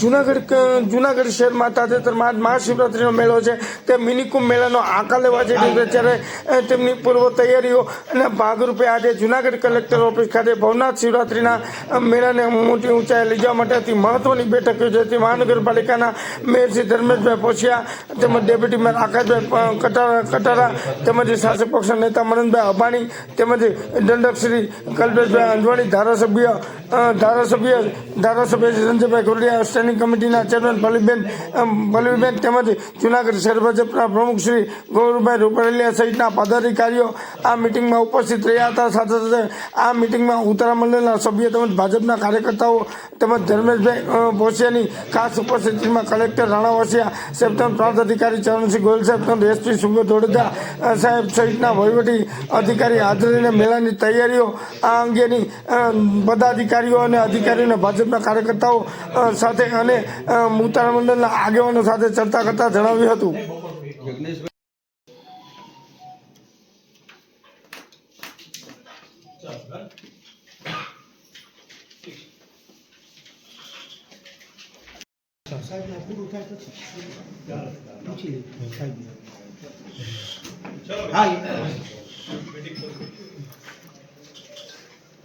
જુનાગઢ જુનાગઢ શહેરમાં તાજેતરમાં મહાશિવરાત્રિનો મેળો છે. તે મિનિકુંભ મેળાનો આકાર લેવા જઈ છે. ત્યારે તેમની પૂર્વ તૈયારીઓ અને ભાગરૂપે આજે જુનાગઢ કલેક્ટર ઓફિસ ખાતે ભવનાથ શિવરાત્રીના મેળાને મોટી ઊંચાઈ લઈ જવા માટે અતિ મહત્વની બેઠક યોજાઈ મહાનગરપાલિકાના મેયર શ્રી ધર્મેશભાઈ પોશિયા તેમજ ડેપ્યુટી મેયર આકાશભાઈ કટારા કટારા તેમજ શાસક પક્ષના નેતા મનનભાઈ અભાણી તેમજ દંડક શ્રી કલ્પેશભાઈ અંજવાણી ધારાસભ્ય ધારાસભ્ય ધારાસભ્ય સંજયભાઈ ગોરડિયા સ્ટેન્ડિંગ કમિટીના ચેરમેન ભલીબેન અમ, તેમજ જુનાગઢ શહેર ભાજપના પ્રમુખ શ્રી ગૌરવભાઈ રૂપારેલિયા સહિતના પદાધિકારીઓ આ મિટિંગમાં ઉપસ્થિત રહ્યા હતા. સાથે સાથે આ મિટિંગમાં ઉત્તરા સભ્યો તેમજ ભાજપના કાર્યકર્તાઓ તેમજ ધર્મેશભાઈ ભોસિયાની ખાસ ઉપસ્થિતિમાં કલેક્ટર રાણા વસિયા સેપ્ટમ પ્રાંત અધિકારી ચરણસિંહ ગોયલ સાહેબ તેમજ એસપી સુબ્રત દોડદા સાહેબ સહિતના વહીવટી અધિકારી હાજરીને મેળાની તૈયારીઓ આ અંગેની બધા પદાધિકારીઓ અને અધિકારીઓને ભાજપના કાર્યકર્તાઓ અ, અને મુતાર મંડળના આગેવાનો સાથે ચર્ચા કરતા જણાવ્યું હતું.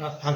હા હા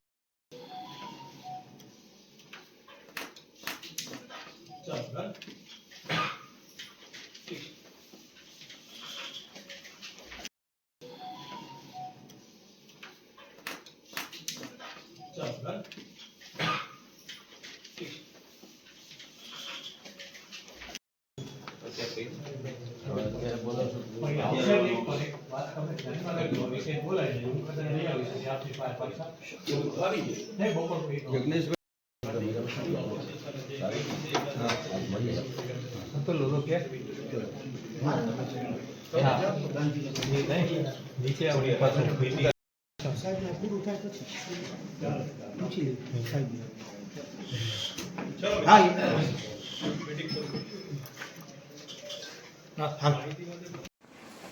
હા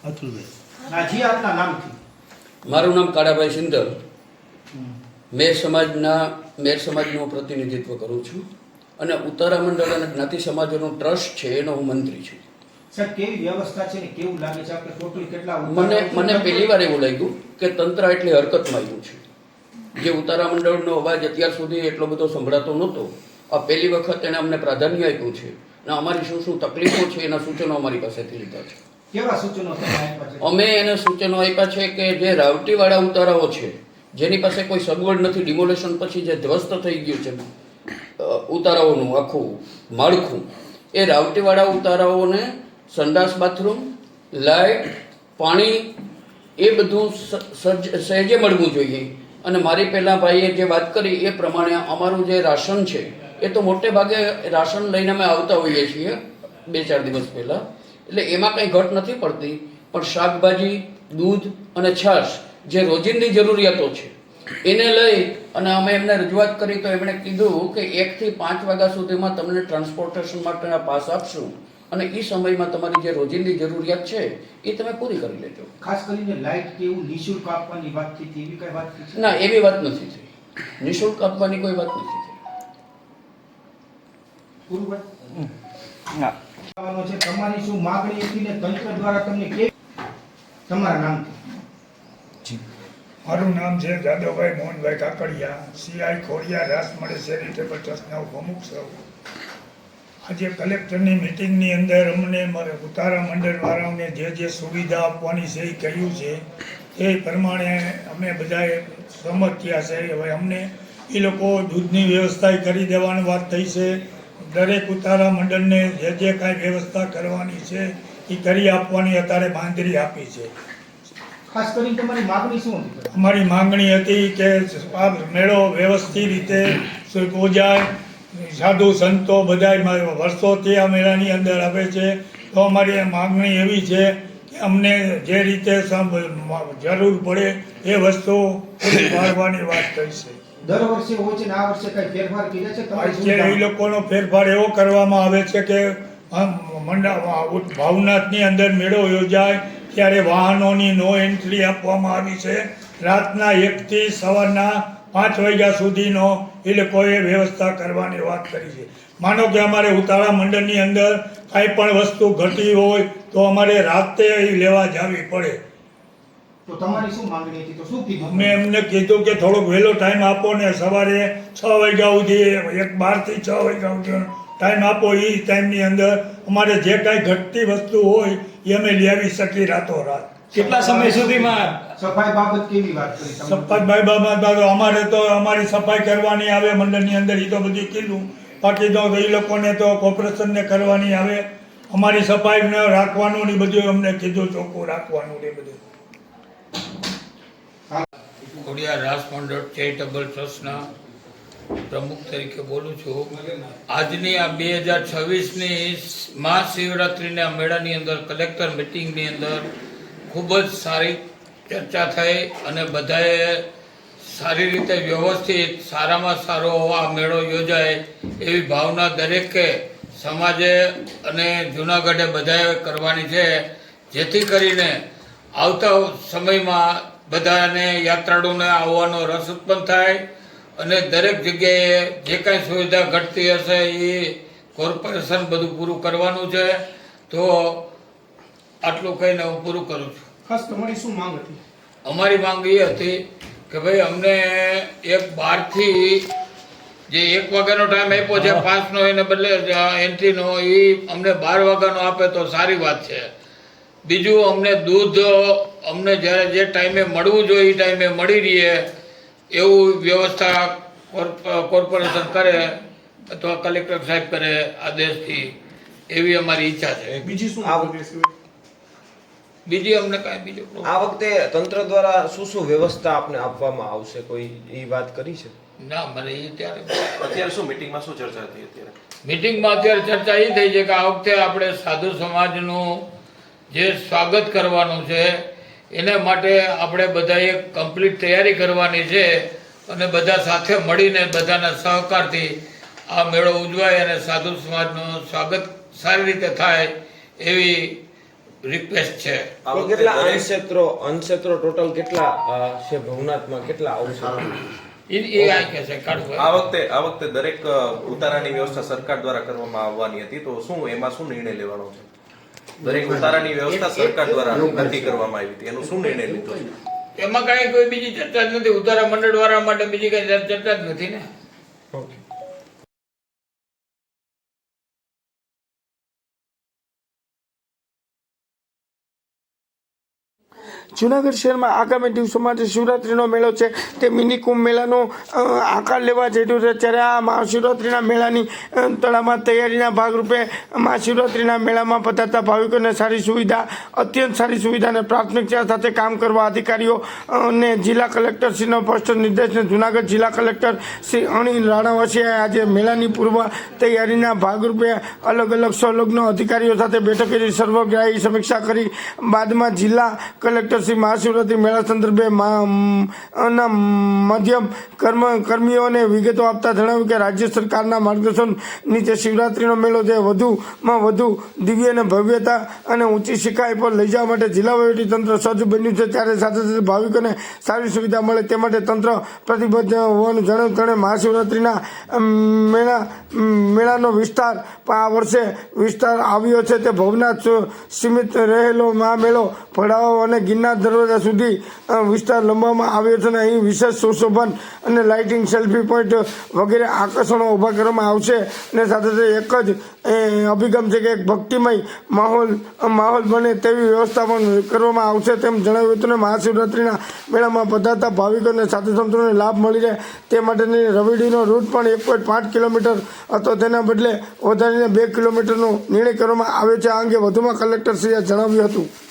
અતુલભાઈ હા જી આપના મારું નામ કાળાભાઈ સિંધર મેર સમાજના મેર સમાજનું પ્રતિનિધિત્વ કરું છું અને ઉત્તરા મંડળ અને જ્ઞાતિ સમાજનો ટ્રસ્ટ છે એનો હું મંત્રી છું. કેવી વ્યવસ્થા છે ને કેવું લાગે છે? આપણે ટોટલ કેટલા મને મને પહેલી વાર એવું લાગ્યું કે તંત્ર એટલી હરકતમાં આવ્યું છે. જે ઉતારા મંડળનો અવાજ અત્યાર સુધી એટલો બધો સંભળાતો નહોતો. આ પહેલી વખત એણે અમને પ્રાધાન્ય આપ્યું છે. અને અમારી શું શું તકલીફો છે એના સૂચનો અમારી પાસેથી લીધા છે. કેવા સૂચનો અમે એને સૂચનો આપ્યા છે કે જે રાવટીવાળા ઉતારાઓ છે જેની પાસે કોઈ સગવડ નથી ડિમોલેશન પછી જે ધ્વસ્ત થઈ ગયું છે ઉતારાઓનું આખું માળખું, એ રાવટીવાળા ઉતારાઓને સંડાસ બાથરૂમ લાઇટ પાણી, એ બધું સહેજે મળવું જોઈએ. અને મારી પહેલાં ભાઈએ જે વાત કરી એ પ્રમાણે અમારું જે રાશન છે, એ તો મોટે ભાગે રાશન લઈને અમે આવતા હોઈએ છીએ, બે ચાર દિવસ પહેલાં. એટલે એમાં કંઈ ઘટ નથી પડતી, પણ શાકભાજી, દૂધ અને છાશ જે રોજિંદી જરૂરિયાતો છે એને લઈ અને અમે એમને રજૂઆત કરી તો એમણે કીધું કે એકથી પાંચ વાગ્યા સુધીમાં તમને ટ્રાન્સપોર્ટેશન માટેના પાસ આપશું અને એ સમયમાં તમારી જે રોજિંદી જરૂરિયાત છે એ તમે પૂરી કરી લેજો. ખાસ કરીને લાઇટ કે એવું નિઃશુલ્ક આપવાની વાત થઈ હતી એવી કઈ વાત થઈ છે? ના એવી વાત નથી થઈ. નિઃશુલ્ક આપવાની કોઈ વાત નથી થઈ. છે તમારી શું માગણી હતી ને તંત્ર દ્વારા તમને કે તમારા નામથી. મારું નામ છે Jadavbhai Mohanbhai Kakadiya. C I Khodiya Rasmale charitable ટ્રસ્ટના પ્રમુખ સૌ. આજે કલેક્ટરની મિટિંગની અંદર અમને ઉતારા મંડળવાળાઓને જે જે સુવિધા આપવાની છે એ કહ્યું છે, એ પ્રમાણે અમે બધાએ સંમત થયા છે. હવે અમને એ લોકો દૂધની વ્યવસ્થા કરી દેવાની વાત થઈ છે. દરેક ઉતારા મંડળને જે જે કાંઈ વ્યવસ્થા કરવાની છે, એ કરી આપવાની અત્યારે બાંધરી આપી છે. ખાસ કરીને તમારી માગણી શું હતી? અમારી માંગણી હતી કે આ મેળો વ્યવસ્થિત રીતે યોજાય સાધુ સંતો બધા વર્ષોથી આ મેળાની અંદર આવે છે. તો અમારી માંગણી એવી છે કે અમને જે રીતે જરૂર પડે એ વસ્તુ પાડવાની વાત થઈ છે. દર વર્ષે હોય છે આ વર્ષે કઈ ફેરફાર કર્યા છે? અત્યારે એ લોકોનો ફેરફાર એવો કરવામાં આવે છે કે મંડા ભાવનાથની અંદર મેળો યોજાય. ત્યારે વાહનોની નો એન્ટ્રી આપવામાં આવી છે. રાતના એકથી સવારના પાંચ વાગ્યા સુધીનો એ લોકોએ વ્યવસ્થા કરવાની વાત કરી છે. માનો કે અમારે ઉતાળા મંડળની અંદર કાંઈ પણ વસ્તુ ઘટી હોય તો અમારે રાતે એ લેવા જવી પડે. તો તમારી શું માંગણી હતી? તો શું કીધું? મેં એમને કીધું કે થોડોક વહેલો ટાઈમ આપો ને સવારે છ વાગ્યા સુધી એક બારથી છ વાગ્યા સુધીનો ટાઈમ આપો એ ટાઈમની અંદર અમારે જે કાંઈ ઘટતી વસ્તુ હોય એ અમે લેવી શકીએ રાતોરાત. કેટલા સમય સુધીમાં? સફાઈ બાબત કેવી વાત કરી સફાઈ ભાઈ બાબા તો અમારે તો અમારી સફાઈ કરવાની આવે મંડળની અંદર એ તો બધું કીધું. બાકી તો એ લોકોને તો કોર્પોરેશનને કરવાની આવે. અમારી સફાઈ ને રાખવાનું ને બધું અમને કીધું ચોખ્ખું રાખવાનું ને બધું. ખોડિયાર રાસ મંડળ ચેરિટેબલ ટ્રસ્ટના પ્રમુખ તરીકે બોલું છું. આજની આ બે હજાર છવ્વીસની મહાશિવરાત્રિના મેળાની અંદર, કલેક્ટર મિટિંગની અંદર ખૂબ જ સારી ચર્ચા થઈ અને બધાએ સારી રીતે વ્યવસ્થિત, સારામાં સારો આ મેળો યોજાય એવી ભાવના દરેકે સમાજે અને જૂનાગઢે બધાએ કરવાની છે. જેથી કરીને આવતા સમયમાં બધાને યાત્રાળુને આવવાનો રસ ઉત્પન્ન થાય અને દરેક જગ્યાએ જે કાંઈ સુવિધા ઘટતી હશે એ કોર્પોરેશન બધું પૂરું કરવાનું છે. તો આટલું કહીને હું પૂરું કરું છું. ખાસ તમારી શું માંગ હતી? અમારી માંગ એ હતી કે ભાઈ અમને એક બારથી જે એક વાગ્યાનો ટાઈમ આપ્યો છે પાંચનો એને બદલે એન્ટ્રીનો એ અમને બાર વાગ્યાનો આપે તો સારી વાત છે. બીજું અમને દૂધ અમને જ્યારે જે ટાઈમે મળવું જોઈએ એ ટાઈમે મળી રહીએ. એવું વ્યવસ્થા કોર્પ- કોર્પોરેશન કરે અથવા કલેક્ટર સાહેબ કરે આદેશથી એવી અમારી ઈચ્છા છે. બીજી શું બીજી અમને કાંઈ બીજું આ વખતે તંત્ર દ્વારા શું શું વ્યવસ્થા આપને આપવામાં આવશે? કોઈ એ વાત કરી છે? ના મને એ ત્યારે અત્યારે શું મીટિંગમાં શું ચર્ચા હતી અત્યારે? મિટિંગમાં અત્યારે ચર્ચા એ થઈ છે કે આ વખતે આપણે સાધુ સમાજનું જે સ્વાગત કરવાનું છે એને માટે આપણે બધાએ કમ્પ્લીટ તૈયારી કરવાની છે અને બધા સાથે મળીને બધાના સહકારથી આ મેળો ઉજવાય અને સાધુ સમાજનું સ્વાગત સારી રીતે થાય એવી રિક્વેસ્ટ છે. આ તો વખતે કેટલા અનક્ષેત્રો અનક્ષેત્રો ટોટલ કેટલા છે ભવનાથમાં? કેટલા આ વખતે આ વખતે દરેક ઉતારાની વ્યવસ્થા સરકાર દ્વારા કરવામાં આવવાની હતી તો શું એમાં શું નિર્ણય લેવાનો છે? દરેક ઉતારાની વ્યવસ્થા સરકાર દ્વારા નક્કી કરવામાં આવી હતી. એનો શું નિર્ણય લીધો એમાં કાંઈ કોઈ બીજી ચર્ચા જ નથી. ઉતારા મંડળ વાળા માટે બીજી કઈ ચર્ચા જ નથી ને? જુનાગઢ શહેરમાં આગામી દિવસોમાં જે શિવરાત્રિનો મેળો છે, તે મિની કુંભ મેળાનો આકાર લેવા જઈ રહ્યો છે. ત્યારે આ મહાશિવરાત્રિના મેળાની તળામાં તૈયારીના ભાગરૂપે મહાશિવરાત્રિના મેળામાં પધારતા ભાવિકોને સારી સુવિધા, અત્યંત સારી સુવિધા અને પ્રાથમિકતા સાથે કામ કરવા અધિકારીઓ અને જિલ્લા કલેક્ટર શ્રીનો સ્પષ્ટ નિર્દેશને જુનાગઢ જિલ્લા કલેક્ટર શ્રી અનિલ રાણાવસીએ આજે મેળાની પૂર્વ તૈયારીના ભાગરૂપે અલગ અલગ સંલગ્ન અધિકારીઓ સાથે બેઠક કરી, સર્વગ્રાહી સમીક્ષા કરી. બાદમાં જિલ્લા કલેક્ટર શ્રી મહાશિવરાત્રિ મેળા સંદર્ભે ના મધ્યમ કર્મ કર્મીઓને વિગતો આપતા જણાવ્યું કે રાજ્ય સરકારના માર્ગદર્શન નીચે શિવરાત્રિનો મેળો જે વધુમાં વધુ દિવ્ય અને ભવ્યતા અને ઊંચી શિખાઈ પર લઈ જવા માટે જિલ્લા તંત્ર સજ્જ બન્યું છે. ત્યારે સાથે સાથે ભાવિકોને સારી સુવિધા મળે તે માટે તંત્ર પ્રતિબદ્ધ હોવાનું જણાવ્યું. તેણે મહાશિવરાત્રિના મેળા મેળાનો વિસ્તાર આ વર્ષે વિસ્તાર આવ્યો છે. તે ભવનાથ સીમિત રહેલો આ મેળો ભડાઓ અને ગિરનાર દરવાજા સુધી વિસ્તાર લંબાવવામાં આવ્યો છે અને અહીં વિશેષ સુશોભન અને લાઇટિંગ સેલ્ફી પોઈન્ટ વગેરે આકર્ષણો ઊભા કરવામાં આવશે. અને સાથે સાથે એક જ અભિગમ છે કે એક ભક્તિમય માહોલ માહોલ બને તેવી વ્યવસ્થા પણ કરવામાં આવશે તેમ જણાવ્યું હતું. અને મહાશિવરાત્રિના મેળામાં પધારતા ભાવિકોને સાથે સંતોને લાભ મળી રહે તે માટેની રવિડીનો રૂટ પણ એક પોઈન્ટ પાંચ કિલોમીટર હતો. તેના બદલે વધારીને બે કિલોમીટરનો નિર્ણય કરવામાં આવ્યો છે. આ અંગે વધુમાં કલેક્ટરશ્રીએ જણાવ્યું હતું.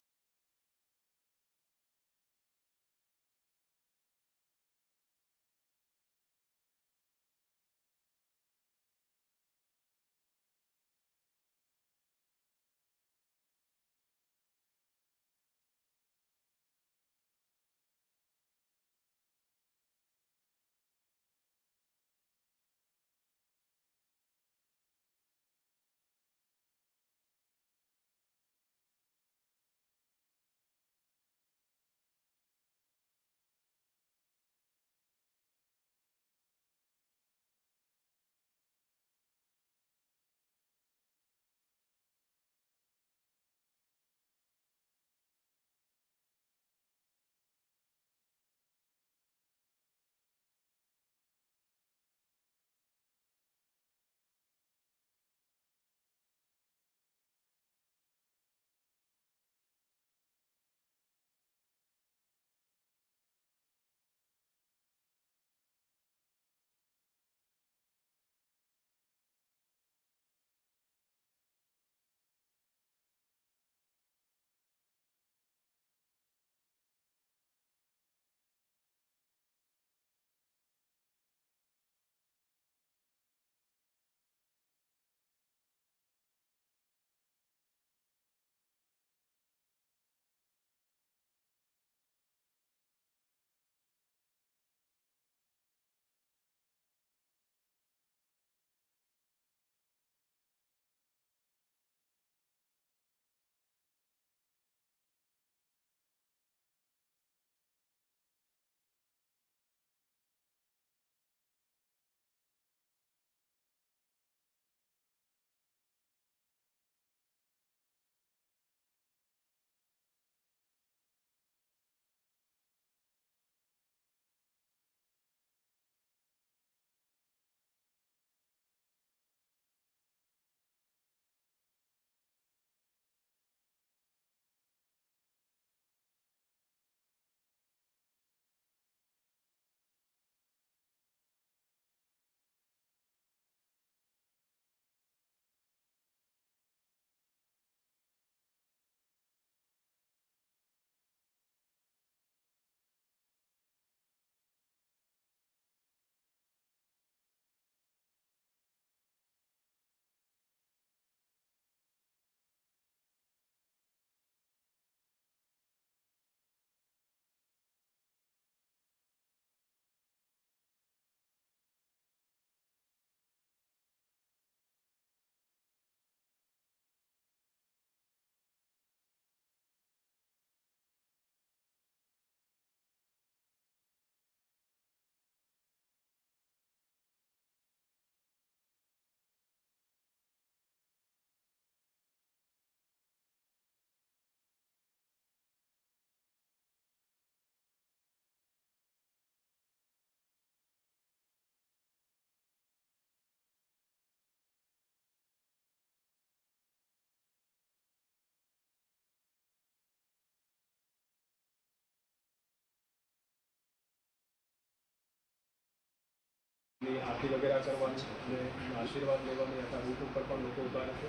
ની આરતી વગેરે કરવાની અને આશીર્વાદ લેવાની હતા રૂટ ઉપર પણ લોકો ઊભા રહેશે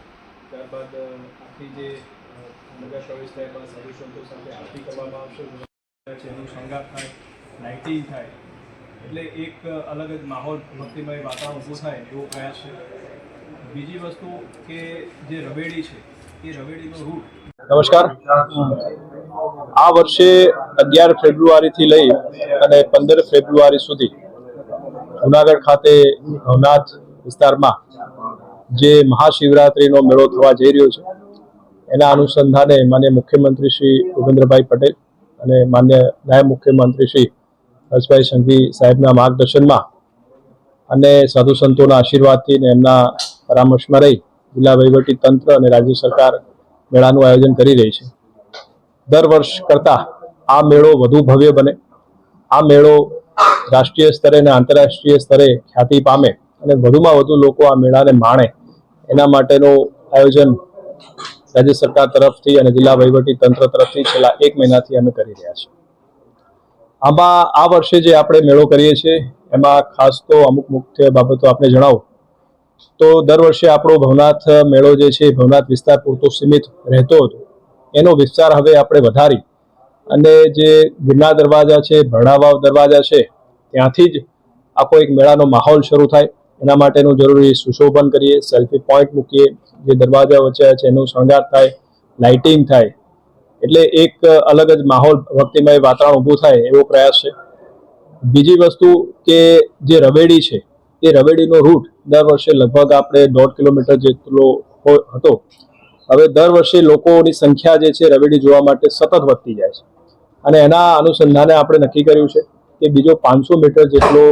ત્યારબાદ આખી જે નગર પ્રવેશ થાય, એમાં સાધુ સંતો સાથે આરતી કરવામાં આવશે. એનું શણગાર થાય લાઇટિંગ થાય. એટલે એક અલગ જ માહોલ ભક્તિમય વાતાવરણ ઊભું થાય એવો પ્રયાસ છે. બીજી વસ્તુ કે જે રવેડી છે, એ રવેડીનો રૂટ નમસ્કાર. આ વર્ષે અગિયાર ફેબ્રુઆરીથી લઈ અને પંદર ફેબ્રુઆરી સુધી જુનાગઢ ખાતે ભવનાથ વિસ્તારમાં જે મહાશિવરાત્રિનો મેળો થવા જઈ રહ્યો છે, એના અનુસંધાને માન્ય મુખ્યમંત્રી શ્રી ભૂપેન્દ્રભાઈ પટેલ અને માન્ય નાયબ મુખ્યમંત્રી શ્રી હર્ષભાઈ સંઘવી સાહેબના માર્ગદર્શનમાં અને સાધુ સંતોના આશીર્વાદથી ને એમના પરામર્શમાં રહી જિલ્લા વહીવટી તંત્ર અને રાજ્ય સરકાર મેળાનું આયોજન કરી રહી છે. દર વર્ષ કરતાં આ મેળો વધુ ભવ્ય બને. આ મેળો રાષ્ટ્રીય સ્તરે અને આંતરરાષ્ટ્રીય સ્તરે ખ્યાતિ પામે અને વધુમાં વધુ લોકો આ મેળાને માણે. એના માટેનું આયોજન રાજ્ય સરકાર તરફથી અને જિલ્લા વહીવટી તંત્ર તરફથી છેલ્લા એક મહિનાથી અમે કરી રહ્યા છીએ. આમાં આ વર્ષે જે આપણે મેળો કરીએ છીએ, એમાં ખાસ તો અમુક મુખ્ય બાબતો આપણે જણાવું. તો દર વર્ષે આપણો ભવનાથ મેળો જે છે, ભવનાથ વિસ્તાર પૂરતો સીમિત રહેતો હતો. એનો વિસ્તાર હવે આપણે વધારી અને જે ગિરનાર દરવાજા છે, ભરણાવાવ દરવાજા છે ત્યાંથી જ આખો એક મેળાનો માહોલ શરૂ થાય. એના માટેનું જરૂરી સુશોભન કરીએ સેલ્ફી પોઈન્ટ મૂકીએ, જે દરવાજા વચ્ચે છે એનું શણગાર થાય લાઇટિંગ થાય. એટલે એક અલગ જ માહોલ ભક્તિમય વાતાવરણ ઊભું થાય એવો પ્રયાસ છે. બીજી વસ્તુ કે જે રવેડી છે, એ રવેડીનો રૂટ દર વર્ષે લગભગ આપણે દોઢ કિલોમીટર જેટલો હતો. હવે દર વર્ષે લોકોની સંખ્યા જે છે રવેડી જોવા માટે સતત વધતી જાય છે. અને એના અનુસંધાને આપણે નક્કી કર્યું છે કે બીજો પાંચસો મીટર જેટલો